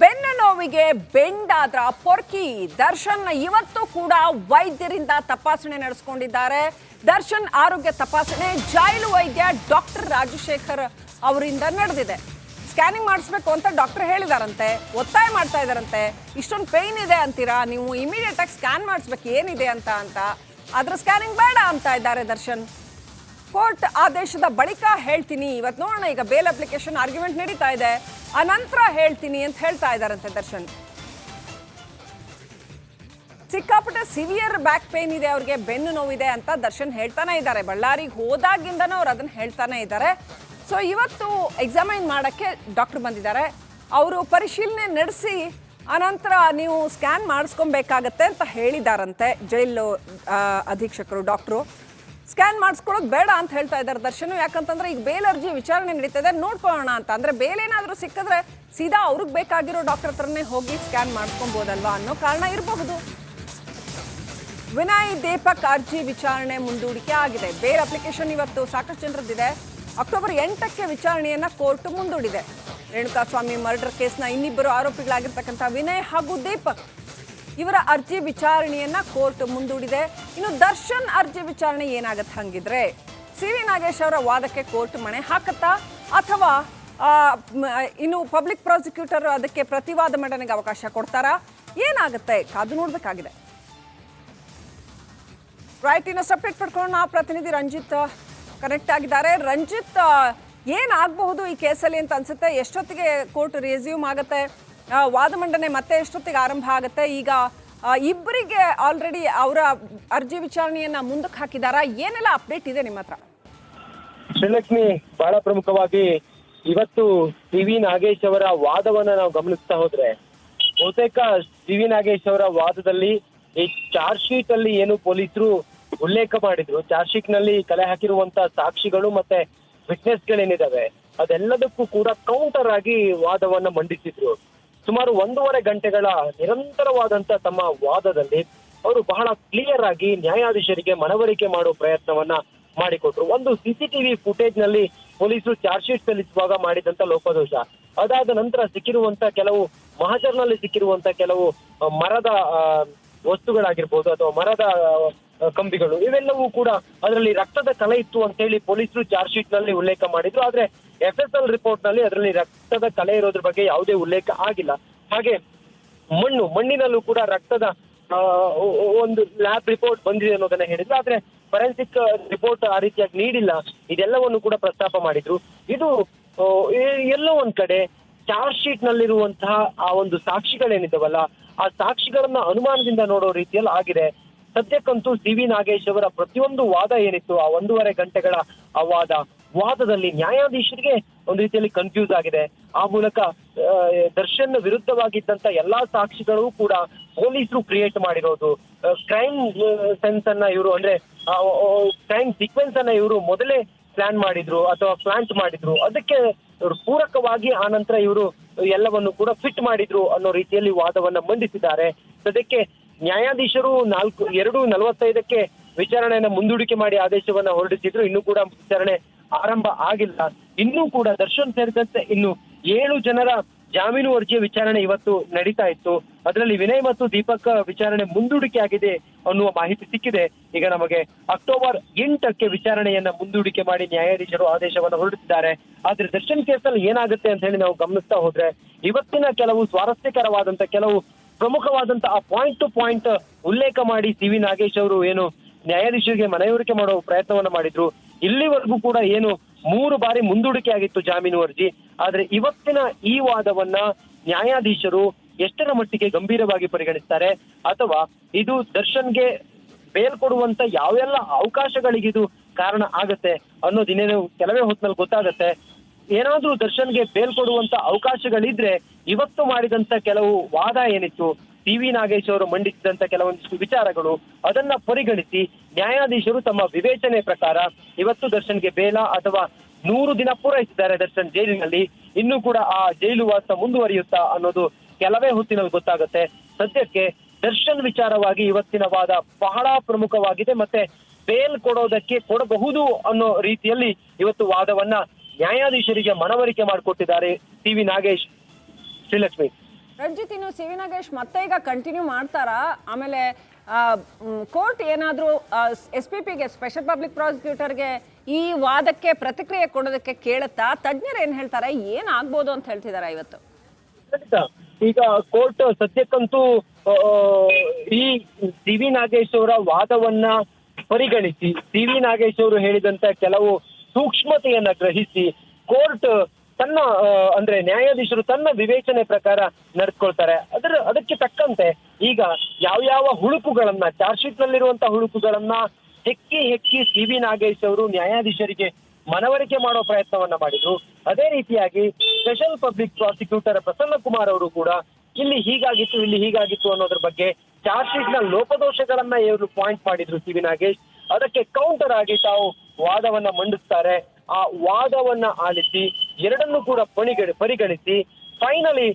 ಬೆನ್ನು ನೋವಿಗೆ ಬೆಂಡಾದ್ರ ಪೊರ್ಕಿ. ದರ್ಶನ್ ಇವತ್ತು ಕೂಡ ವೈದ್ಯರಿಂದ ತಪಾಸಣೆ ನಡೆಸಿಕೊಂಡಿದ್ದಾರೆ. ದರ್ಶನ್ ಆರೋಗ್ಯ ತಪಾಸಣೆ ಜೈಲು ವೈದ್ಯ ಡಾಕ್ಟರ್ ರಾಜಶೇಖರ್ ಅವರಿಂದ ನಡೆದಿದೆ. ಸ್ಕ್ಯಾನಿಂಗ್ ಮಾಡಿಸ್ಬೇಕು ಅಂತ ಡಾಕ್ಟರ್ ಹೇಳಿದಾರಂತೆ, ಒತ್ತಾಯ ಮಾಡ್ತಾ ಇದ್ದಾರಂತೆ ಇಷ್ಟೊಂದು ಪೇಯ್ನ್ ಇದೆ ಅಂತೀರಾ? ನೀವು ಇಮಿಡಿಯೇಟ್ ಆಗಿ ಸ್ಕ್ಯಾನ್ ಮಾಡಿಸ್ಬೇಕು ಏನಿದೆ ಅಂತ ಅಂತ. ಅದ್ರ ಸ್ಕ್ಯಾನಿಂಗ್ ಬೇಡ ಅಂತ ಇದ್ದಾರೆ ದರ್ಶನ್. ಕೋರ್ಟ್ ಆದೇಶದ ಬಳಿಕ ಹೇಳ್ತೀನಿ. ಇವತ್ತು ನೋಡೋಣ, ಈಗ ಬೇಲ್ ಅಪ್ಲಿಕೇಶನ್ ಆರ್ಗ್ಯುಮೆಂಟ್ ನಡೀತಾ ಇದೆ. ಅನಂತರ ಹೇಳ್ತೀನಿ ಅಂತ ಹೇಳ್ತಾ ಇದ್ದಾರಂತೆ ದರ್ಶನ್. ಸಿಕ್ಕಾಪಟ್ಟೆ ಸಿವಿಯರ್ ಬ್ಯಾಕ್ ಪೇನ್ ಇದೆ, ಅವ್ರಿಗೆ ಬೆನ್ನು ನೋವಿದೆ ಅಂತ ದರ್ಶನ್ ಹೇಳ್ತಾನೆ ಇದ್ದಾರೆ. ಬಳ್ಳಾರಿಗೆ ಹೋದಾಗಿಂದನೂ ಅವ್ರು ಅದನ್ನ ಹೇಳ್ತಾನೆ ಇದ್ದಾರೆ. ಸೊ ಇವತ್ತು ಎಕ್ಸಾಮೈನ್ ಮಾಡಕ್ಕೆ ಡಾಕ್ಟರ್ ಬಂದಿದ್ದಾರೆ. ಅವರು ಪರಿಶೀಲನೆ ನಡೆಸಿ, ಅನಂತರ ನೀವು ಸ್ಕ್ಯಾನ್ ಮಾಡಿಸ್ಕೊಬೇಕಾಗತ್ತೆ ಅಂತ ಹೇಳಿದಾರಂತೆ ಜೈಲು ಅಧೀಕ್ಷಕರು ಡಾಕ್ಟ್ರು ಸ್ಕ್ಯಾನ್ ಮಾಡಿಸ್ಕೊಳ್ಳೋದು ಬೇಡ ಅಂತ ಹೇಳ್ತಾ ಇದ್ದಾರೆ ದರ್ಶನ್. ಯಾಕಂತಂದ್ರೆ ಈಗ ಬೇಲ್ ಅರ್ಜಿ ವಿಚಾರಣೆ ನಡೀತದೆ ನೋಡ್ಕೊಳ್ಳೋಣ ಅಂತ. ಅಂದ್ರೆ ಬೇಲೇನಾದರೂ ಸಿಕ್ಕಿದ್ರೆ ಸೀದಾ ಅವ್ರಿಗೆ ಬೇಕಾಗಿರೋ ಡಾಕ್ಟರ್ ಹತ್ರನೇ ಹೋಗಿ ಸ್ಕ್ಯಾನ್ ಮಾಡಿಸ್ಕೊಬೋದಲ್ವಾ ಅನ್ನೋ ಕಾರಣ ಇರಬಹುದು. ವಿನಯ್ ದೀಪಕ್ ಅರ್ಜಿ ವಿಚಾರಣೆ ಮುಂದೂಡಿಕೆ ಆಗಿದೆ. ಬೇಲ್ ಅಪ್ಲಿಕೇಶನ್ ಇವತ್ತು ಸಾಕಷ್ಟು ಜನರದ್ದಿದೆ. ಅಕ್ಟೋಬರ್ ಎಂಟಕ್ಕೆ ವಿಚಾರಣೆಯನ್ನ ಕೋರ್ಟ್ ಮುಂದೂಡಿದೆ. ರೇಣುಕಾಸ್ವಾಮಿ ಮರ್ಡರ್ ಕೇಸ್ನ ಇನ್ನಿಬ್ಬರು ಆರೋಪಿಗಳಾಗಿರ್ತಕ್ಕಂಥ ವಿನಯ್ ಹಾಗೂ ದೀಪಕ್ ಇವರ ಅರ್ಜಿ ವಿಚಾರಣೆಯನ್ನ ಕೋರ್ಟ್ ಮುಂದೂಡಿದೆ. ಇನ್ನು ದರ್ಶನ್ ಅರ್ಜಿ ವಿಚಾರಣೆ ಏನಾಗತ್ತೆ ಹಂಗಿದ್ರೆ ಸಿ ನಾಗೇಶ್ ಅವರ ವಾದಕ್ಕೆ ಕೋರ್ಟ್ ಮಣೆ ಹಾಕತ್ತಾ? ಅಥವಾ ಇನ್ನು ಪಬ್ಲಿಕ್ ಪ್ರಾಸಿಕ್ಯೂಟರ್ ಅದಕ್ಕೆ ಪ್ರತಿವಾದ ಮಂಡನೆಗೆ ಅವಕಾಶ ಕೊಡ್ತಾರಾ? ಏನಾಗುತ್ತೆ? ಅದು ನೋಡಬೇಕಾಗಿದೆ. ರೈಟ್ ಇನ್ನು ಸಪ್ರೇಟ್ ಪಡ್ಕೊಂಡು ಪ್ರತಿನಿಧಿ ರಂಜಿತ್ ಕನೆಕ್ಟ್ ಆಗಿದ್ದಾರೆ. ರಂಜಿತ್ ಏನಾಗಬಹುದು ಈ ಕೇಸಲ್ಲಿ ಅಂತ ಅನ್ಸುತ್ತೆ. ಎಷ್ಟೊತ್ತಿಗೆ ಕೋರ್ಟ್ ರೆಸ್ಯೂಮ್ ಆಗುತ್ತೆ? ವಾದ ಮಂಡನೆ ಮತ್ತೆ ಎಷ್ಟೊತ್ತಿಗೆ ಆರಂಭ ಆಗುತ್ತೆ? ಈಗ ಇಬ್ಬರಿಗೆ ಆಲ್ರೆಡಿ ಅವರ ಅರ್ಜಿ ವಿಚಾರಣೆಯನ್ನ ಮುಂದಕ್ಕೆ ಹಾಕಿದಾರಾ? ಏನೆಲ್ಲ ಅಪ್ಡೇಟ್ ಇದೆ ನಿಮ್ಮ ಹತ್ರ? ಶ್ರೀಲಕ್ಷ್ಮಿ, ಬಹಳ ಪ್ರಮುಖವಾಗಿ ಇವತ್ತು ಸಿ ವಿ ನಾಗೇಶ್ ಅವರ ವಾದವನ್ನ ನಾವು ಗಮನಿಸ್ತಾ ಹೋದ್ರೆ, ಬಹುತೇಕ ಸಿ ವಿ ನಾಗೇಶ್ ಅವರ ವಾದದಲ್ಲಿ ಈ ಚಾರ್ಜ್ ಶೀಟ್ ಅಲ್ಲಿ ಏನು ಪೊಲೀಸರು ಉಲ್ಲೇಖ ಮಾಡಿದ್ರು. ಚಾರ್ಜ್ ಶೀಟ್ನಲ್ಲಿ ಕಲೆ ಹಾಕಿರುವಂತ ಸಾಕ್ಷಿಗಳು ಮತ್ತೆ ವಿಟ್ನೆಸ್ ಗಳೇನಿದಾವೆ, ಅದೆಲ್ಲದಕ್ಕೂ ಕೂಡ ಕೌಂಟರ್ ಆಗಿ ವಾದವನ್ನ ಮಂಡಿಸಿದ್ರು. ಸುಮಾರು ಒಂದೂವರೆ ಗಂಟೆಗಳ ನಿರಂತರವಾದಂತ ತಮ್ಮ ವಾದದಲ್ಲಿ ಅವರು ಬಹಳ ಕ್ಲಿಯರ್ ಆಗಿ ನ್ಯಾಯಾಧೀಶರಿಗೆ ಮನವರಿಕೆ ಮಾಡುವ ಪ್ರಯತ್ನವನ್ನ ಮಾಡಿಕೊಟ್ರು. ಒಂದು ಸಿಸಿಟಿವಿ ಫುಟೇಜ್ನಲ್ಲಿ ಪೊಲೀಸರು ಚಾರ್ಜ್ ಶೀಟ್ ಸಲ್ಲಿಸುವಾಗ ಮಾಡಿದಂತ ಲೋಪದೋಷ. ಅದಾದ ನಂತರ ಸಿಕ್ಕಿರುವಂತ ಕೆಲವು ಮಹಾಜರ್ನಲ್ಲಿ ಸಿಕ್ಕಿರುವಂತ ಕೆಲವು ಮರದ ವಸ್ತುಗಳಾಗಿರ್ಬೋದು ಅಥವಾ ಮರದ ಕಂಬಿಗಳು ಇವೆಲ್ಲವೂ ಕೂಡ ಅದರಲ್ಲಿ ರಕ್ತದ ಕಲೆ ಇತ್ತು ಅಂತ ಹೇಳಿ ಪೊಲೀಸರು ಚಾರ್ಜ್ ಶೀಟ್ನಲ್ಲಿ ಉಲ್ಲೇಖ ಮಾಡಿದ್ರು. ಆದ್ರೆ ಎಫ್ ಎಸ್ ಎಲ್ ರಿಪೋರ್ಟ್ನಲ್ಲಿ ಅದರಲ್ಲಿ ರಕ್ತದ ಕಲೆ ಇರೋದ್ರ ಬಗ್ಗೆ ಯಾವುದೇ ಉಲ್ಲೇಖ ಆಗಿಲ್ಲ. ಹಾಗೆ ಮಣ್ಣು, ಮಣ್ಣಿನಲ್ಲೂ ಕೂಡ ರಕ್ತದ ಒಂದು ಲ್ಯಾಬ್ ರಿಪೋರ್ಟ್ ಬಂದಿದೆ ಅನ್ನೋದನ್ನ ಹೇಳಿದ್ರು. ಆದ್ರೆ ಫರೆನ್ಸಿಕ್ ರಿಪೋರ್ಟ್ ಆ ರೀತಿಯಾಗಿ ನೀಡಿಲ್ಲ. ಇದೆಲ್ಲವನ್ನು ಕೂಡ ಪ್ರಸ್ತಾಪ ಮಾಡಿದ್ರು. ಇದು ಎಲ್ಲೋ ಒಂದ್ ಕಡೆ ಚಾರ್ಜ್ ಶೀಟ್ ನಲ್ಲಿರುವಂತಹ ಆ ಒಂದು ಸಾಕ್ಷಿಗಳೇನಿದ್ದಾವಲ್ಲ, ಆ ಸಾಕ್ಷಿಗಳನ್ನ ಅನುಮಾನದಿಂದ ನೋಡೋ ರೀತಿಯಲ್ಲಿ ಆಗಿದೆ. ಸದ್ಯಕ್ಕಂತೂ ಸಿ ವಿ ನಾಗೇಶ್ ಅವರ ಪ್ರತಿಯೊಂದು ವಾದ ಏನಿತ್ತು, ಆ ಒಂದೂವರೆ ಗಂಟೆಗಳ ಆ ವಾದ ವಾದದಲ್ಲಿ ನ್ಯಾಯಾಧೀಶರಿಗೆ ಒಂದು ರೀತಿಯಲ್ಲಿ ಕನ್ಫ್ಯೂಸ್ ಆಗಿದೆ. ಆ ಮೂಲಕ ದರ್ಶನ್ ವಿರುದ್ಧವಾಗಿದ್ದಂತ ಎಲ್ಲಾ ಸಾಕ್ಷಿಗಳು ಕೂಡ ಪೊಲೀಸರು ಕ್ರಿಯೇಟ್ ಮಾಡಿರೋದು. ಕ್ರೈಮ್ ಸೆನ್ಸ್ ಅನ್ನ ಇವರು ಅಂದ್ರೆ ಕ್ರೈಮ್ ಸೀಕ್ವೆನ್ಸ್ ಅನ್ನ ಇವರು ಮೊದಲೇ ಪ್ಲಾನ್ ಮಾಡಿದ್ರು ಅಥವಾ ಪ್ಲಾಂಟ್ ಮಾಡಿದ್ರು. ಅದಕ್ಕೆ ಪೂರಕವಾಗಿ ಆ ನಂತರ ಇವರು ಎಲ್ಲವನ್ನು ಕೂಡ ಫಿಟ್ ಮಾಡಿದ್ರು ಅನ್ನೋ ರೀತಿಯಲ್ಲಿ ವಾದವನ್ನ ಮಂಡಿಸಿದ್ದಾರೆ. ಸದ್ಯಕ್ಕೆ ನ್ಯಾಯಾಧೀಶರು ನಾಲ್ಕು, ಎರಡು ನಲವತ್ತೈದಕ್ಕೆ ವಿಚಾರಣೆಯನ್ನ ಮುಂದೂಡಿಕೆ ಮಾಡಿ ಆದೇಶವನ್ನ ಹೊರಡಿಸಿದ್ರು. ಇನ್ನೂ ಕೂಡ ವಿಚಾರಣೆ ಆರಂಭ ಆಗಿಲ್ಲ. ಇನ್ನೂ ಕೂಡ ದರ್ಶನ್ ಸೇರಿದಂತೆ ಇನ್ನು ಏಳು ಜನರ ಜಾಮೀನು ಅರ್ಜಿಯ ವಿಚಾರಣೆ ಇವತ್ತು ನಡೀತಾ ಇತ್ತು. ಅದರಲ್ಲಿ ವಿನಯ್ ಮತ್ತು ದೀಪಕ್ ವಿಚಾರಣೆ ಮುಂದೂಡಿಕೆ ಆಗಿದೆ ಅನ್ನುವ ಮಾಹಿತಿ ಸಿಕ್ಕಿದೆ. ಈಗ ನಮಗೆ ಅಕ್ಟೋಬರ್ ಎಂಟಕ್ಕೆ ವಿಚಾರಣೆಯನ್ನ ಮುಂದೂಡಿಕೆ ಮಾಡಿ ನ್ಯಾಯಾಧೀಶರು ಆದೇಶವನ್ನು ಹೊರಡಿಸಿದ್ದಾರೆ. ಆದ್ರೆ ದರ್ಶನ್ ಕೇಸಲ್ಲಿ ಏನಾಗುತ್ತೆ ಅಂತ ಹೇಳಿ ನಾವು ಗಮನಿಸ್ತಾ ಹೋದ್ರೆ ಇವತ್ತಿನ ಕೆಲವು ಸ್ವಾರಸ್ಯಕರವಾದಂತ ಕೆಲವು ಪ್ರಮುಖವಾದಂತ ಆ ಪಾಯಿಂಟ್ ಟು ಪಾಯಿಂಟ್ ಉಲ್ಲೇಖ ಮಾಡಿ ಸಿ ವಿ ನಾಗೇಶ್ ಅವರು ಏನು ನ್ಯಾಯಾಧೀಶರಿಗೆ ಮನವರಿಕೆ ಮಾಡುವ ಪ್ರಯತ್ನವನ್ನ ಮಾಡಿದ್ರು. ಇಲ್ಲಿವರೆಗೂ ಕೂಡ ಏನು ಮೂರು ಬಾರಿ ಮುಂದೂಡಿಕೆ ಆಗಿತ್ತು ಜಾಮೀನು ಅರ್ಜಿ. ಆದ್ರೆ ಇವತ್ತಿನ ಈ ವಾದವನ್ನ ನ್ಯಾಯಾಧೀಶರು ಎಷ್ಟರ ಮಟ್ಟಿಗೆ ಗಂಭೀರವಾಗಿ ಪರಿಗಣಿಸ್ತಾರೆ? ಅಥವಾ ಇದು ದರ್ಶನ್ಗೆ ಬೇಲ್ ಕೊಡುವಂತ ಯಾವೆಲ್ಲ ಅವಕಾಶಗಳಿಗಿದು ಕಾರಣ ಆಗತ್ತೆ ಅನ್ನೋದಿನ್ನೇನು ಕೆಲವೇ ಹೊತ್ತಿನಲ್ಲಿ ಗೊತ್ತಾಗತ್ತೆ. ಏನಾದ್ರೂ ದರ್ಶನ್ಗೆ ಬೇಲ್ ಕೊಡುವಂತ ಅವಕಾಶಗಳಿದ್ರೆ ಇವತ್ತು ಮಾಡಿದಂತ ಕೆಲವು ವಾದ ಏನಿತ್ತು ಸಿ ವಿ ನಾಗೇಶ್ ಅವರು ಮಂಡಿಸಿದಂತ ಕೆಲವೊಂದಿಷ್ಟು ವಿಚಾರಗಳು ಅದನ್ನ ಪರಿಗಣಿಸಿ ನ್ಯಾಯಾಧೀಶರು ತಮ್ಮ ವಿವೇಚನೆ ಪ್ರಕಾರ ಇವತ್ತು ದರ್ಶನ್ಗೆ ಬೇಲ ಅಥವಾ ನೂರು ದಿನ ಪೂರೈಸಿದ್ದಾರೆ ದರ್ಶನ್ ಜೈಲಿನಲ್ಲಿ. ಇನ್ನೂ ಕೂಡ ಆ ಜೈಲು ವಾಸ ಮುಂದುವರಿಯುತ್ತಾ ಅನ್ನೋದು ಕೆಲವೇ ಹೊತ್ತಿನಲ್ಲಿ ಗೊತ್ತಾಗುತ್ತೆ. ಸದ್ಯಕ್ಕೆ ದರ್ಶನ್ ವಿಚಾರವಾಗಿ ಇವತ್ತಿನ ವಾದ ಬಹಳ ಪ್ರಮುಖವಾಗಿದೆ ಮತ್ತೆ ಬೇಲ್ ಕೊಡೋದಕ್ಕೆ ಕೊಡಬಹುದು ಅನ್ನೋ ರೀತಿಯಲ್ಲಿ ಇವತ್ತು ವಾದವನ್ನ ನ್ಯಾಯಾಧೀಶರಿಗೆ ಮನವರಿಕೆ ಮಾಡಿಕೊಟ್ಟಿದ್ದಾರೆ ಟಿ ವಿ ನಾಗೇಶ್ ಶ್ರೀಲಕ್ಷ್ಮಿ. ರಂಜಿತ್ ಇನ್ನು ಸಿ ವಿ ನಾಗೇಶ್ ಮತ್ತೆ ಈಗ ಕಂಟಿನ್ಯೂ ಮಾಡ್ತಾರಾ? ಆಮೇಲೆ ಕೋರ್ಟ್ ಏನಾದರೂ ಎಸ್ ಪಿ ಪಿಗೆ ಸ್ಪೆಷಲ್ ಪಬ್ಲಿಕ್ ಪ್ರಾಸಿಕ್ಯೂಟರ್ಗೆ ಈ ವಾದಕ್ಕೆ ಪ್ರತಿಕ್ರಿಯೆ ಕೊಡೋದಕ್ಕೆ ಕೇಳುತ್ತಾ? ತಜ್ಞರು ಏನು ಹೇಳ್ತಾರೆ? ಏನಾಗ್ಬೋದು ಅಂತ ಹೇಳ್ತಿದ್ದಾರೆ ಇವತ್ತು? ಈಗ ಕೋರ್ಟ್ ಸದ್ಯಕ್ಕಂತೂ ಈ ಸಿ ವಿ ನಾಗೇಶ್ ಅವರ ವಾದವನ್ನ ಪರಿಗಣಿಸಿ, ಸಿ ವಿ ನಾಗೇಶ್ ಅವರು ಹೇಳಿದಂತ ಕೆಲವು ಸೂಕ್ಷ್ಮತೆಯನ್ನ ಗ್ರಹಿಸಿ, ಕೋರ್ಟ್ ತನ್ನ ಅಂದ್ರೆ ನ್ಯಾಯಾಧೀಶರು ತನ್ನ ವಿವೇಚನೆ ಪ್ರಕಾರ ನಡ್ಕೊಳ್ತಾರೆ. ಅದರ, ಅದಕ್ಕೆ ತಕ್ಕಂತೆ ಈಗ ಯಾವ ಯಾವ ಹುಳುಕುಗಳನ್ನ ಚಾರ್ಜ್ ಶೀಟ್ ನಲ್ಲಿರುವಂತಹ ಹುಳುಕುಗಳನ್ನ ಹೆಕ್ಕಿ ಹೆಕ್ಕಿ ಸಿ ವಿ ನಾಗೇಶ್ ಅವರು ನ್ಯಾಯಾಧೀಶರಿಗೆ ಮನವರಿಕೆ ಮಾಡೋ ಪ್ರಯತ್ನವನ್ನ ಮಾಡಿದ್ರು. ಅದೇ ರೀತಿಯಾಗಿ special public prosecutor Prasanna Kumar ಅವರು ಕೂಡ ಇಲ್ಲಿ ಹೀಗಾಗಿತ್ತು ಇಲ್ಲಿ ಹೀಗಾಗಿತ್ತು ಅನ್ನೋದ್ರ ಬಗ್ಗೆ ಚಾರ್ಜ್ ಶೀಟ್ನ ಲೋಪದೋಷಗಳನ್ನ ಇವರು ಪಾಯಿಂಟ್ ಮಾಡಿದ್ರು ಸಿ ವಿ ನಾಗೇಶ್. ಅದಕ್ಕೆ ಕೌಂಟರ್ ಆಗಿ ತಾವು ವಾದವನ್ನ ಮಂಡಿಸ್ತಾರೆ. ಆ ವಾದವನ್ನ ಆಲಿಸಿ ಎರಡನ್ನೂ ಕೂಡ ಪರಿಗಣಿ ಪರಿಗಣಿಸಿ ಫೈನಲಿ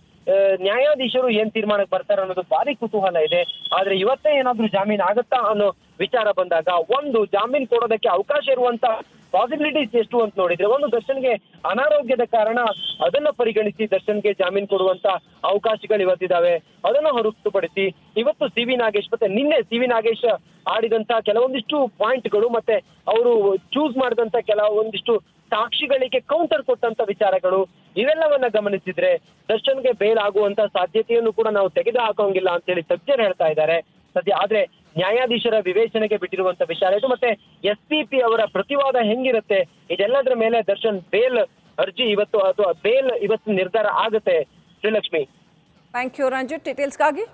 ನ್ಯಾಯಾಧೀಶರು ಏನ್ ತೀರ್ಮಾನಕ್ಕೆ ಬರ್ತಾರೆ ಅನ್ನೋದು ಭಾರಿ ಕುತೂಹಲ ಇದೆ. ಆದ್ರೆ ಇವತ್ತೇ ಏನಾದ್ರೂ ಜಾಮೀನ್ ಆಗತ್ತಾ ಅನ್ನೋ ವಿಚಾರ ಬಂದಾಗ ಒಂದು ಜಾಮೀನ್ ಕೊಡೋದಕ್ಕೆ ಅವಕಾಶ ಇರುವಂತ ಪಾಸಿಬಿಲಿಟೀಸ್ ಎಷ್ಟು ಅಂತ ನೋಡಿದ್ರೆ ಒಂದು ದರ್ಶನ್ಗೆ ಅನಾರೋಗ್ಯದ ಕಾರಣ ಅದನ್ನ ಪರಿಗಣಿಸಿ ದರ್ಶನ್ಗೆ ಜಾಮೀನ್ ಕೊಡುವಂತ ಅವಕಾಶಗಳು ಇವತ್ತಿದಾವೆ ಅದನ್ನ ಹೊರತುಪಡಿಸಿ ಇವತ್ತು ಸಿ ವಿ ನಾಗೇಶ್ ಮತ್ತೆ ನಿನ್ನೆ ಸಿ ವಿ ನಾಗೇಶ್ ಆಡಿದಂತ ಕೆಲವೊಂದಿಷ್ಟು ಪಾಯಿಂಟ್ಗಳು ಮತ್ತೆ ಅವರು ಚೂಸ್ ಮಾಡಿದಂತ ಕೆಲವೊಂದಿಷ್ಟು ಸಾಕ್ಷಿಗಳಿಗೆ ಕೌಂಟರ್ ಕೊಟ್ಟಂತ ವಿಚಾರಗಳು ಇವೆಲ್ಲವನ್ನ ಗಮನಿಸಿದ್ರೆ ದರ್ಶನ್ಗೆ ಬೇಲ್ ಆಗುವಂತ ಸಾಧ್ಯತೆಯನ್ನು ಕೂಡ ನಾವು ತೆಗೆದು ಹಾಕೋಂಗಿಲ್ಲ ಅಂತ ಹೇಳಿ ತಜ್ಞರು ಹೇಳ್ತಾ ಇದ್ದಾರೆ. ಸದ್ಯ ಆದ್ರೆ ನ್ಯಾಯಾಧೀಶರ ವಿವೇಚನೆಗೆ ಬಿಟ್ಟಿರುವಂತ ವಿಚಾರ ಇದು. ಮತ್ತೆ ಎಸ್ ಪಿ ಪಿ ಅವರ ಪ್ರತಿವಾದ ಹೆಂಗಿರುತ್ತೆ? ಇದೆಲ್ಲದರ ಮೇಲೆ ದರ್ಶನ್ ಬೇಲ್ ಅರ್ಜಿ ಇವತ್ತು ಅಥವಾ ಬೇಲ್ ಇವತ್ತು ನಿರ್ಧಾರ ಆಗುತ್ತೆ. Srilakshmi thank you Ranjith. ಡೀಟೇಲ್ಸ್ಗಾಗಿ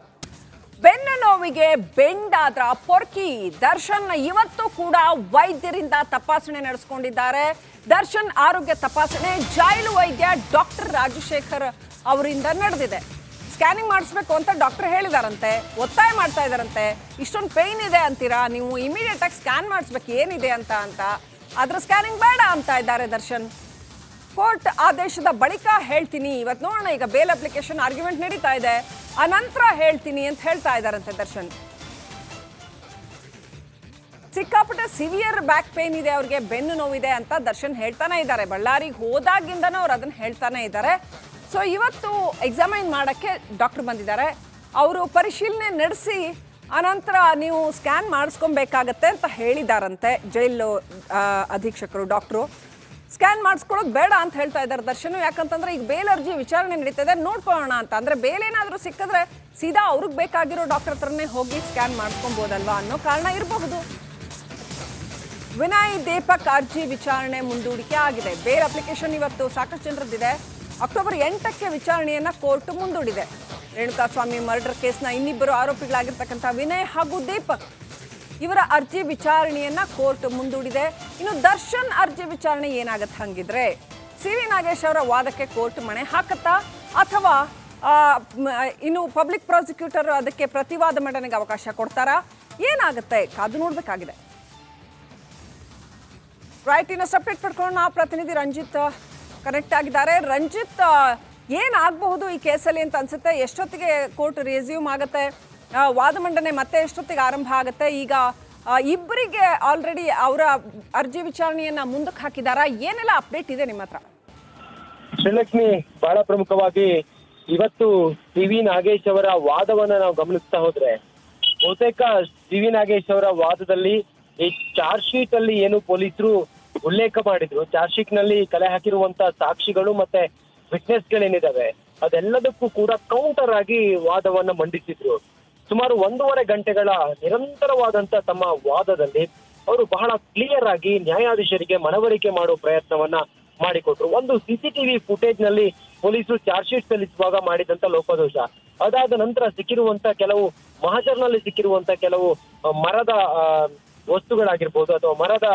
ಬೆನ್ನು ನೋವಿಗೆ ಬೆಂಡಾದ್ರ ಪೊರ್ಕಿ. ದರ್ಶನ್ ಇವತ್ತು ಕೂಡ ವೈದ್ಯರಿಂದ ತಪಾಸಣೆ ನಡೆಸ್ಕೊಂಡಿದ್ದಾರೆ. ದರ್ಶನ್ ಆರೋಗ್ಯ ತಪಾಸಣೆ ಜೈಲು ವೈದ್ಯ ಡಾಕ್ಟರ್ ರಾಜಶೇಖರ್ ಅವರಿಂದ ನಡೆದಿದೆ. ಸ್ಕ್ಯಾನಿಂಗ್ ಮಾಡಿಸ್ಬೇಕು ಅಂತ ಡಾಕ್ಟರ್ ಹೇಳಿದಾರಂತೆ, ಒತ್ತಾಯ ಮಾಡ್ತಾ ಇದಾರಂತೆ, ಇಷ್ಟೊಂದು ಪೇಯ್ನ್ ಇದೆ ಅಂತೀರಾ, ನೀವು ಇಮಿಡಿಯೇಟ್ ಆಗಿ ಸ್ಕ್ಯಾನ್ ಮಾಡಿಸ್ಬೇಕು, ಏನಿದೆ ಅಂತ ಅಂತ. ಅದ್ರ ಸ್ಕ್ಯಾನಿಂಗ್ ಬೇಡ ಅಂತ ಇದ್ದಾರೆ ದರ್ಶನ್. ಕೋರ್ಟ್ ಆದೇಶದ ಬಳಿಕ ಹೇಳ್ತೀನಿ ಇವತ್ತು ನೋಡೋಣ, ಈಗ ಬೇಲ್ ಅಪ್ಲಿಕೇಶನ್ ಆರ್ಗ್ಯುಮೆಂಟ್ ನಡೀತಾ ಇದೆ. ಅನಂತರ ನಂತರ ಹೇಳ್ತೀನಿ ಅಂತ ಹೇಳ್ತಾ ಇದ್ದಾರಂತೆ ದರ್ಶನ್. ಸಿಕ್ಕಾಪಟ್ಟೆ ಸಿವಿಯರ್ ಬ್ಯಾಕ್ ಪೇನ್ ಇದೆ, ಅವ್ರಿಗೆ ಬೆನ್ನು ನೋವಿದೆ ಅಂತ ದರ್ಶನ್ ಹೇಳ್ತಾನೆ ಇದ್ದಾರೆ. ಬಳ್ಳಾರಿಗೆ ಹೋದಾಗಿಂದನೂ ಅವ್ರು ಅದನ್ನ ಹೇಳ್ತಾನೆ ಇದ್ದಾರೆ. ಸೊ ಇವತ್ತು ಎಕ್ಸಾಮೈನ್ ಮಾಡೋಕ್ಕೆ ಡಾಕ್ಟರ್ ಬಂದಿದ್ದಾರೆ. ಅವರು ಪರಿಶೀಲನೆ ನಡೆಸಿ, ಅನಂತರ ನೀವು ಸ್ಕ್ಯಾನ್ ಮಾಡಿಸ್ಕೊಬೇಕಾಗತ್ತೆ ಅಂತ ಹೇಳಿದಾರಂತೆ ಜೈಲು ಅಧೀಕ್ಷಕರು ಡಾಕ್ಟ್ರು ಸ್ಕ್ಯಾನ್ ಮಾಡಿಸ್ಕೊಳ್ಳೋದು ಬೇಡ ಅಂತ ಹೇಳ್ತಾ ಇದ್ದಾರೆ ದರ್ಶನ್. ಯಾಕಂತಂದ್ರೆ ಈಗ ಬೇಲ್ ಅರ್ಜಿ ವಿಚಾರಣೆ ನಡೀತಾ ಇದೆ. ನೋಡ್ಕೊಳ್ಳೋಣ ಅಂತ. ಅಂದ್ರೆ ಬೇಲೇನಾದರೂ ಸಿಕ್ಕಿದ್ರೆ ಸೀದಾ ಅವ್ರಿಗೆ ಬೇಕಾಗಿರೋ ಡಾಕ್ಟರ್ ಹತ್ರನೇ ಹೋಗಿ ಸ್ಕ್ಯಾನ್ ಮಾಡಿಸ್ಕೊಬೋದಲ್ವಾ ಅನ್ನೋ ಕಾರಣ ಇರಬಹುದು. ವಿನಯ್ ದೀಪಕ್ ಅರ್ಜಿ ವಿಚಾರಣೆ ಮುಂದೂಡಿಕೆ ಆಗಿದೆ. ಬೇಲ್ ಅಪ್ಲಿಕೇಶನ್ ಇವತ್ತು ಸಾಕಷ್ಟು ಜನರದ್ದಿದೆ. ಅಕ್ಟೋಬರ್ ಎಂಟಕ್ಕೆ ವಿಚಾರಣೆಯನ್ನ ಕೋರ್ಟ್ ಮುಂದೂಡಿದೆ. ರೇಣುಕಾಸ್ವಾಮಿ ಮರ್ಡರ್ ಕೇಸ್ನ ಇನ್ನಿಬ್ಬರು ಆರೋಪಿಗಳಾಗಿರ್ತಕ್ಕಂಥ ವಿನಯ್ ಹಾಗೂ ದೀಪಕ್ ಇವರ ಅರ್ಜಿ ವಿಚಾರಣೆಯನ್ನ ಕೋರ್ಟ್ ಮುಂದೂಡಿದೆ. ಇನ್ನು ದರ್ಶನ್ ಅರ್ಜಿ ವಿಚಾರಣೆ ಏನಾಗತ್ತೆ ಹಂಗಿದ್ರೆ ಸಿ ನಾಗೇಶ್ ಅವರ ವಾದಕ್ಕೆ ಕೋರ್ಟ್ ಮಣೆ ಹಾಕತ್ತಾ? ಅಥವಾ ಇನ್ನು ಪಬ್ಲಿಕ್ ಪ್ರಾಸಿಕ್ಯೂಟರ್ ಅದಕ್ಕೆ ಪ್ರತಿವಾದ ಮಂಡನೆಗೆ ಅವಕಾಶ ಕೊಡ್ತಾರಾ? ಏನಾಗುತ್ತೆ? ಕಾದು ನೋಡಬೇಕಾಗಿದೆ. ರೈಟ್ ಇನ್ನು ಸಪ್ರೇಟ್ ಪಡ್ಕೊಂಡು ಪಡ್ಕೊಳ್ಳೋಣ. ಪ್ರತಿನಿಧಿ ರಂಜಿತ್ ಕನೆಕ್ಟ್ ಆಗಿದ್ದಾರೆ. ರಂಜಿತ್ ಏನ್ ಏನಾಗಬಹುದು ಈ ಕೇಸಲ್ಲಿ ಅಂತ ಅನ್ಸುತ್ತೆ? ಎಷ್ಟೊತ್ತಿಗೆ ಕೋರ್ಟ್ ರೆಸ್ಯೂಮ್ ಆಗುತ್ತೆ? ವಾದ ಮಂಡನೆ ಮತ್ತೆ ಎಷ್ಟೊತ್ತಿಗೆ ಆರಂಭ ಆಗುತ್ತೆ? ಈಗ ಇಬ್ಬರಿಗೆ ಆಲ್ರೆಡಿ ಅವರ ಅರ್ಜಿ ವಿಚಾರಣೆಯನ್ನ ಮುಂದಕ್ಕೆ ಹಾಕಿದಾರಾ? ಏನೆಲ್ಲ ಅಪ್ಡೇಟ್ ಇದೆ ನಿಮ್ಮ ಹತ್ರ? ಶ್ರೀಲಕ್ಷ್ಮಿ, ಬಹಳ ಪ್ರಮುಖವಾಗಿ ಇವತ್ತು ಸಿ ವಿ ನಾಗೇಶ್ ಅವರ ವಾದವನ್ನ ನಾವು ಗಮನಿಸ್ತಾ ಹೋದ್ರೆ, ಬಹುತೇಕ ಸಿ ವಿ ನಾಗೇಶ್ ಅವರ ವಾದದಲ್ಲಿ ಈ ಚಾರ್ಜ್ ಶೀಟ್ ಅಲ್ಲಿ ಏನು ಪೊಲೀಸರು ಉಲ್ಲೇಖ ಮಾಡಿದ್ರು. ಚಾರ್ಜ್ ಶೀಟ್ನಲ್ಲಿ ಕಲೆ ಹಾಕಿರುವಂತ ಸಾಕ್ಷಿಗಳು ಮತ್ತೆ ವಿಟ್ನೆಸ್ ಗಳೇನಿದಾವೆ, ಅದೆಲ್ಲದಕ್ಕೂ ಕೂಡ ಕೌಂಟರ್ ಆಗಿ ವಾದವನ್ನ ಮಂಡಿಸಿದ್ರು. ಸುಮಾರು ಒಂದೂವರೆ ಗಂಟೆಗಳ ನಿರಂತರವಾದಂತ ತಮ್ಮ ವಾದದಲ್ಲಿ ಅವರು ಬಹಳ ಕ್ಲಿಯರ್ ಆಗಿ ನ್ಯಾಯಾಧೀಶರಿಗೆ ಮನವರಿಕೆ ಮಾಡುವ ಪ್ರಯತ್ನವನ್ನ ಮಾಡಿಕೊಟ್ರು. ಒಂದು ಸಿಸಿಟಿವಿ ಫುಟೇಜ್ನಲ್ಲಿ ಪೊಲೀಸರು ಚಾರ್ಜ್ ಶೀಟ್ ಸಲ್ಲಿಸುವಾಗ ಮಾಡಿದಂತ ಲೋಪದೋಷ. ಅದಾದ ನಂತರ ಸಿಕ್ಕಿರುವಂತ ಕೆಲವು, ಮಹಾಜರ್ನಲ್ಲಿ ಸಿಕ್ಕಿರುವಂತ ಕೆಲವು ಮರದ ವಸ್ತುಗಳಾಗಿರ್ಬೋದು ಅಥವಾ ಮರದ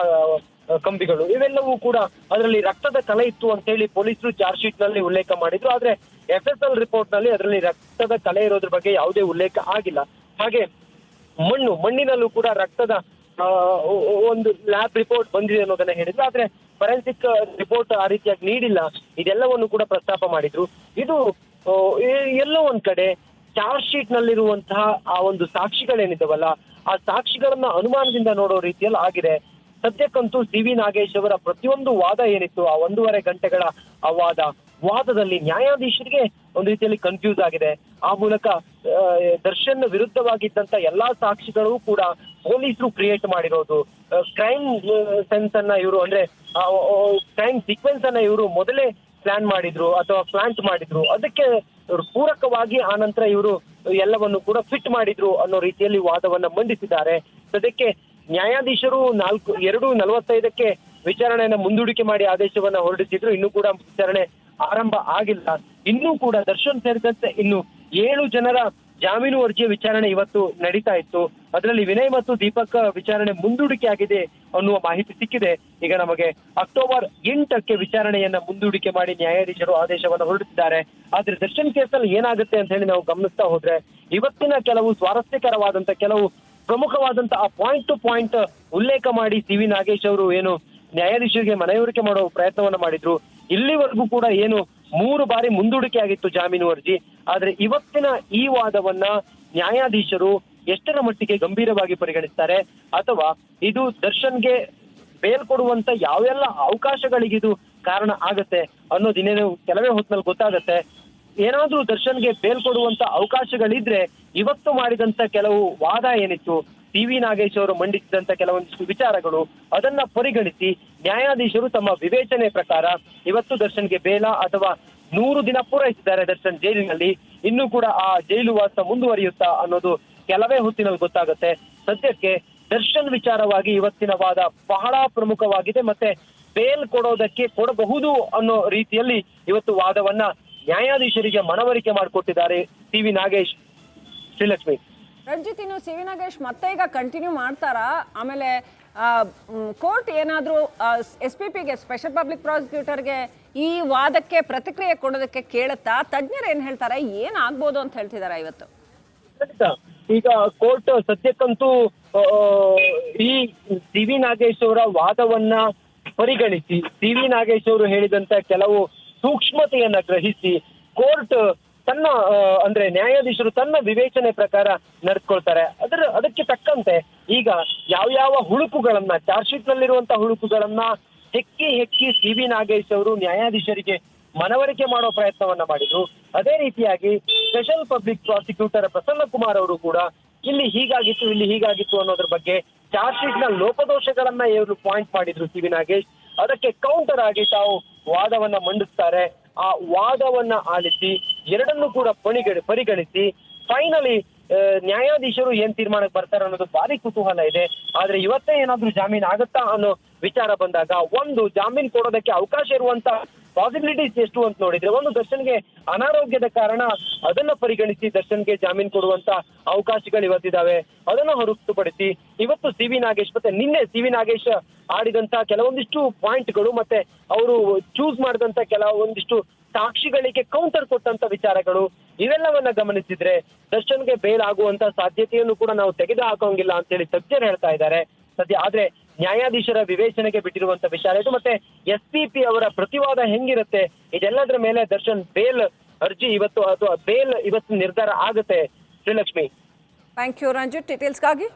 ಕಂಬಿಗಳು ಇವೆಲ್ಲವೂ ಕೂಡ ಅದರಲ್ಲಿ ರಕ್ತದ ಕಲೆ ಇತ್ತು ಅಂತ ಹೇಳಿ ಪೊಲೀಸರು ಚಾರ್ಜ್ ಶೀಟ್ನಲ್ಲಿ ಉಲ್ಲೇಖ ಮಾಡಿದ್ರು. ಆದ್ರೆ ಎಫ್ ಎಸ್ ಎಲ್ ರಿಪೋರ್ಟ್ನಲ್ಲಿ ಅದರಲ್ಲಿ ರಕ್ತದ ಕಲೆ ಇರೋದ್ರ ಬಗ್ಗೆ ಯಾವುದೇ ಉಲ್ಲೇಖ ಆಗಿಲ್ಲ. ಹಾಗೆ ಮಣ್ಣು, ಮಣ್ಣಿನಲ್ಲೂ ಕೂಡ ರಕ್ತದ ಒಂದು ಲ್ಯಾಬ್ ರಿಪೋರ್ಟ್ ಬಂದಿದೆ ಅನ್ನೋದನ್ನ ಹೇಳಿದ್ರು. ಆದ್ರೆ ಫರೆನ್ಸಿಕ್ ರಿಪೋರ್ಟ್ ಆ ರೀತಿಯಾಗಿ ನೀಡಿಲ್ಲ. ಇದೆಲ್ಲವನ್ನು ಕೂಡ ಪ್ರಸ್ತಾಪ ಮಾಡಿದ್ರು. ಇದು ಎಲ್ಲೋ ಒಂದ್ ಕಡೆ ಚಾರ್ಜ್ ಶೀಟ್ ನಲ್ಲಿರುವಂತಹ ಆ ಒಂದು ಸಾಕ್ಷಿಗಳೇನಿದಾವಲ್ಲ ಆ ಸಾಕ್ಷಿಗಳನ್ನ ಅನುಮಾನದಿಂದ ನೋಡೋ ರೀತಿಯಲ್ಲಿ ಆಗಿದೆ. ಸದ್ಯಕ್ಕಂತೂ ಸಿ ವಿ ನಾಗೇಶ್ ಅವರ ಪ್ರತಿಯೊಂದು ವಾದ ಏನಿತ್ತು, ಆ ಒಂದೂವರೆ ಗಂಟೆಗಳ ಆ ವಾದ, ವಾದದಲ್ಲಿ ನ್ಯಾಯಾಧೀಶರಿಗೆ ಒಂದು ರೀತಿಯಲ್ಲಿ ಕನ್ಫ್ಯೂಸ್ ಆಗಿದೆ. ಆ ಮೂಲಕ ದರ್ಶನ್ ವಿರುದ್ಧವಾಗಿದ್ದಂತ ಎಲ್ಲಾ ಸಾಕ್ಷಿಗಳು ಕೂಡ ಪೊಲೀಸರು ಕ್ರಿಯೇಟ್ ಮಾಡಿರೋದು. ಕ್ರೈಮ್ ಸೆನ್ಸ್ ಅನ್ನ ಇವರು ಅಂದ್ರೆ ಕ್ರೈಮ್ ಸೀಕ್ವೆನ್ಸ್ ಅನ್ನ ಇವರು ಮೊದಲೇ ಪ್ಲಾನ್ ಮಾಡಿದ್ರು ಅಥವಾ ಪ್ಲಾಂಟ್ ಮಾಡಿದ್ರು. ಅದಕ್ಕೆ ಪೂರಕವಾಗಿ ಆ ಇವರು ಎಲ್ಲವನ್ನು ಕೂಡ ಫಿಟ್ ಮಾಡಿದ್ರು ಅನ್ನೋ ರೀತಿಯಲ್ಲಿ ವಾದವನ್ನ ಮಂಡಿಸಿದ್ದಾರೆ. ಸದ್ಯಕ್ಕೆ ನ್ಯಾಯಾಧೀಶರು ನಾಲ್ಕು, ಎರಡು ನಲವತ್ತೈದಕ್ಕೆ ವಿಚಾರಣೆಯನ್ನ ಮುಂದೂಡಿಕೆ ಮಾಡಿ ಆದೇಶವನ್ನ ಹೊರಡಿಸಿದ್ರು. ಇನ್ನೂ ಕೂಡ ವಿಚಾರಣೆ ಆರಂಭ ಆಗಿಲ್ಲ. ಇನ್ನೂ ಕೂಡ ದರ್ಶನ್ ಸೇರಿದಂತೆ ಇನ್ನು ಏಳು ಜನರ ಜಾಮೀನು ಅರ್ಜಿಯ ವಿಚಾರಣೆ ಇವತ್ತು ನಡೀತಾ ಇತ್ತು. ಅದರಲ್ಲಿ ವಿನಯ್ ಮತ್ತು ದೀಪಕ್ ವಿಚಾರಣೆ ಮುಂದೂಡಿಕೆ ಆಗಿದೆ ಅನ್ನುವ ಮಾಹಿತಿ ಸಿಕ್ಕಿದೆ. ಈಗ ನಮಗೆ ಅಕ್ಟೋಬರ್ ಎಂಟಕ್ಕೆ ವಿಚಾರಣೆಯನ್ನ ಮುಂದೂಡಿಕೆ ಮಾಡಿ ನ್ಯಾಯಾಧೀಶರು ಆದೇಶವನ್ನು ಹೊರಡಿಸಿದ್ದಾರೆ. ಆದ್ರೆ ದರ್ಶನ್ ಕೇಸಲ್ಲಿ ಏನಾಗುತ್ತೆ ಅಂತ ಹೇಳಿ ನಾವು ಗಮನಿಸ್ತಾ ಹೋದ್ರೆ, ಇವತ್ತಿನ ಕೆಲವು ಸ್ವಾರಸ್ಯಕರವಾದಂತ ಕೆಲವು ಪ್ರಮುಖವಾದಂತಹ ಪಾಯಿಂಟ್ ಟು ಪಾಯಿಂಟ್ ಉಲ್ಲೇಖ ಮಾಡಿ ಸಿ ವಿ ನಾಗೇಶ್ ಅವರು ಏನು ನ್ಯಾಯಾಧೀಶರಿಗೆ ಮನವರಿಕೆ ಮಾಡುವ ಪ್ರಯತ್ನವನ್ನ ಮಾಡಿದ್ರು. ಇಲ್ಲಿವರೆಗೂ ಕೂಡ ಏನು ಮೂರು ಬಾರಿ ಮುಂದೂಡಿಕೆ ಆಗಿತ್ತು ಜಾಮೀನು ಅರ್ಜಿ. ಆದ್ರೆ ಇವತ್ತಿನ ಈ ವಾದವನ್ನ ನ್ಯಾಯಾಧೀಶರು ಎಷ್ಟರ ಮಟ್ಟಿಗೆ ಗಂಭೀರವಾಗಿ ಪರಿಗಣಿಸ್ತಾರೆ? ಅಥವಾ ಇದು ದರ್ಶನ್ಗೆ ಬೇಲ್ ಕೊಡುವಂತ ಯಾವೆಲ್ಲ ಅವಕಾಶಗಳಿಗಿದು ಕಾರಣ ಆಗತ್ತೆ ಅನ್ನೋದಿನ್ನೇನು ಕೆಲವೇ ಹೊತ್ತಿನಲ್ಲಿ ಗೊತ್ತಾಗತ್ತೆ? ಏನಾದ್ರೂ ದರ್ಶನ್ಗೆ ಬೇಲ್ ಕೊಡುವಂತ ಅವಕಾಶಗಳಿದ್ರೆ ಇವತ್ತು ಮಾಡಿದಂತ ಕೆಲವು ವಾದ ಏನಿತ್ತು? ಟಿ ವಿ ನಾಗೇಶ್ ಅವರು ಮಂಡಿಸಿದಂತ ಕೆಲವೊಂದಿಷ್ಟು ವಿಚಾರಗಳು ಅದನ್ನ ಪರಿಗಣಿಸಿ ನ್ಯಾಯಾಧೀಶರು ತಮ್ಮ ವಿವೇಚನೆ ಪ್ರಕಾರ ಇವತ್ತು ದರ್ಶನ್ಗೆ ಬೇಲ ಅಥವಾ ನೂರು ದಿನ ಪೂರೈಸಿದ್ದಾರೆ ದರ್ಶನ್ ಜೈಲಿನಲ್ಲಿ, ಇನ್ನೂ ಕೂಡ ಆ ಜೈಲು ವಾಸ ಮುಂದುವರಿಯುತ್ತಾ ಅನ್ನೋದು ಕೆಲವೇ ಹೊತ್ತಿನಲ್ಲಿ ಗೊತ್ತಾಗುತ್ತೆ. ಸದ್ಯಕ್ಕೆ ದರ್ಶನ್ ವಿಚಾರವಾಗಿ ಇವತ್ತಿನ ವಾದ ಬಹಳ ಪ್ರಮುಖವಾಗಿದೆ ಮತ್ತೆ ಬೇಲ್ ಕೊಡೋದಕ್ಕೆ ಕೊಡಬಹುದು ಅನ್ನೋ ರೀತಿಯಲ್ಲಿ ಇವತ್ತು ವಾದವನ್ನ ನ್ಯಾಯಾಧೀಶರಿಗೆ ಮನವರಿಕೆ ಮಾಡಿಕೊಟ್ಟಿದ್ದಾರೆ ಟಿ ವಿ ನಾಗೇಶ್ ಶ್ರೀಲಕ್ಷ್ಮಿ. ರಂಜಿತ್ ಇನ್ನು ಸಿ ವಿ ನಾಗೇಶ್ ಮತ್ತೆ ಈಗ ಕಂಟಿನ್ಯೂ ಮಾಡ್ತಾರಾ? ಆಮೇಲೆ ಕೋರ್ಟ್ ಏನಾದರೂ ಎಸ್ ಪಿ ಪಿಗೆ ಸ್ಪೆಷಲ್ ಪಬ್ಲಿಕ್ ಪ್ರಾಸಿಕ್ಯೂಟರ್ಗೆ ಈ ವಾದಕ್ಕೆ ಪ್ರತಿಕ್ರಿಯೆ ಕೊಡೋದಕ್ಕೆ ಕೇಳುತ್ತಾ? ತಜ್ಞರು ಏನು ಹೇಳ್ತಾರೆ? ಏನಾಗ್ಬೋದು ಅಂತ ಹೇಳ್ತಿದ್ದಾರೆ ಇವತ್ತು? ಈಗ ಕೋರ್ಟ್ ಸದ್ಯಕ್ಕಂತೂ ಈ ಸಿ ವಿ ನಾಗೇಶ್ ಅವರ ವಾದವನ್ನ ಪರಿಗಣಿಸಿ, ಸಿ ವಿ ನಾಗೇಶ್ ಅವರು ಹೇಳಿದಂತ ಕೆಲವು ಸೂಕ್ಷ್ಮತೆಯನ್ನ ಗ್ರಹಿಸಿ, ಕೋರ್ಟ್ ತನ್ನ ಅಂದ್ರೆ ನ್ಯಾಯಾಧೀಶರು ತನ್ನ ವಿವೇಚನೆ ಪ್ರಕಾರ ನಡ್ಕೊಳ್ತಾರೆ. ಅದರ, ಅದಕ್ಕೆ ತಕ್ಕಂತೆ ಈಗ ಯಾವ ಯಾವ ಹುಳುಕುಗಳನ್ನ ಚಾರ್ಜ್ ಶೀಟ್ ನಲ್ಲಿರುವಂತಹ ಹುಳುಕುಗಳನ್ನ ಹೆಕ್ಕಿ ಹೆಕ್ಕಿ ಸಿ ವಿ ನಾಗೇಶ್ ಅವರು ನ್ಯಾಯಾಧೀಶರಿಗೆ ಮನವರಿಕೆ ಮಾಡೋ ಪ್ರಯತ್ನವನ್ನ ಮಾಡಿದ್ರು. ಅದೇ ರೀತಿಯಾಗಿ special public prosecutor Prasanna Kumar ಅವರು ಕೂಡ ಇಲ್ಲಿ ಹೀಗಾಗಿತ್ತು ಇಲ್ಲಿ ಹೀಗಾಗಿತ್ತು ಅನ್ನೋದ್ರ ಬಗ್ಗೆ ಚಾರ್ಜ್ ಶೀಟ್ನ ಲೋಪದೋಷಗಳನ್ನ ಇವರು ಪಾಯಿಂಟ್ ಮಾಡಿದ್ರು ಸಿ ವಿ ನಾಗೇಶ್. ಅದಕ್ಕೆ ಕೌಂಟರ್ ಆಗಿ ತಾವು ವಾದವನ್ನ ಮಂಡಿಸ್ತಾರೆ. ಆ ವಾದವನ್ನ ಆಲಿಸಿ ಎರಡನ್ನೂ ಕೂಡ ಪರಿಗಣ ಪರಿಗಣಿಸಿ ಫೈನಲಿ ನ್ಯಾಯಾಧೀಶರು ಏನ್ ತೀರ್ಮಾನಕ್ಕೆ ಬರ್ತಾರೆ ಅನ್ನೋದು ಭಾರಿ ಕುತೂಹಲ ಇದೆ. ಆದ್ರೆ ಇವತ್ತೇ ಏನಾದ್ರೂ ಜಾಮೀನ್ ಆಗತ್ತಾ ಅನ್ನೋ ವಿಚಾರ ಬಂದಾಗ ಒಂದು ಜಾಮೀನ್ ಕೊಡೋದಕ್ಕೆ ಅವಕಾಶ ಇರುವಂತ ಪಾಸಿಬಿಲಿಟೀಸ್ ಎಷ್ಟು ಅಂತ ನೋಡಿದ್ರೆ ಒಂದು ದರ್ಶನ್ಗೆ ಅನಾರೋಗ್ಯದ ಕಾರಣ ಅದನ್ನ ಪರಿಗಣಿಸಿ ದರ್ಶನ್ಗೆ ಜಾಮೀನ್ ಕೊಡುವಂತ ಅವಕಾಶಗಳು ಇವತ್ತಿದಾವೆ. ಅದನ್ನ ಹೊರತುಪಡಿಸಿ ಇವತ್ತು ಸಿ ವಿ ನಾಗೇಶ್ ಮತ್ತೆ ನಿನ್ನೆ ಸಿ ವಿ ನಾಗೇಶ್ ಆಡಿದಂತ ಕೆಲವೊಂದಿಷ್ಟು ಪಾಯಿಂಟ್ಗಳು ಮತ್ತೆ ಅವರು ಚೂಸ್ ಮಾಡಿದಂತ ಕೆಲವೊಂದಿಷ್ಟು ಸಾಕ್ಷಿಗಳಿಗೆ ಕೌಂಟರ್ ಕೊಟ್ಟಂತ ವಿಚಾರಗಳು ಇವೆಲ್ಲವನ್ನ ಗಮನಿಸಿದ್ರೆ ದರ್ಶನ್ಗೆ ಬೇಲ್ ಆಗುವಂತ ಸಾಧ್ಯತೆಯನ್ನು ಕೂಡ ನಾವು ತೆಗೆದು ಹಾಕೋಂಗಿಲ್ಲ ಅಂತ ಹೇಳಿ ತಜ್ಞರು ಹೇಳ್ತಾ ಇದ್ದಾರೆ. ಸದ್ಯ ಆದ್ರೆ ನ್ಯಾಯಾಧೀಶರ ವಿವೇಚನೆಗೆ ಬಿಟ್ಟಿರುವಂತ ವಿಚಾರ ಇದು ಮತ್ತೆ ಎಸ್ ಅವರ ಪ್ರತಿವಾದ ಹೆಂಗಿರುತ್ತೆ? ಇದೆಲ್ಲದರ ಮೇಲೆ ದರ್ಶನ್ ಬೇಲ್ ಅರ್ಜಿ ಇವತ್ತು ಅಥವಾ ಬೇಲ್ ಇವತ್ತು ನಿರ್ಧಾರ ಆಗುತ್ತೆ. ಶ್ರೀಲಕ್ಷ್ಮಿ. Thank you Ranjith. ಡೀಟೇಲ್ಸ್ಗಾಗಿ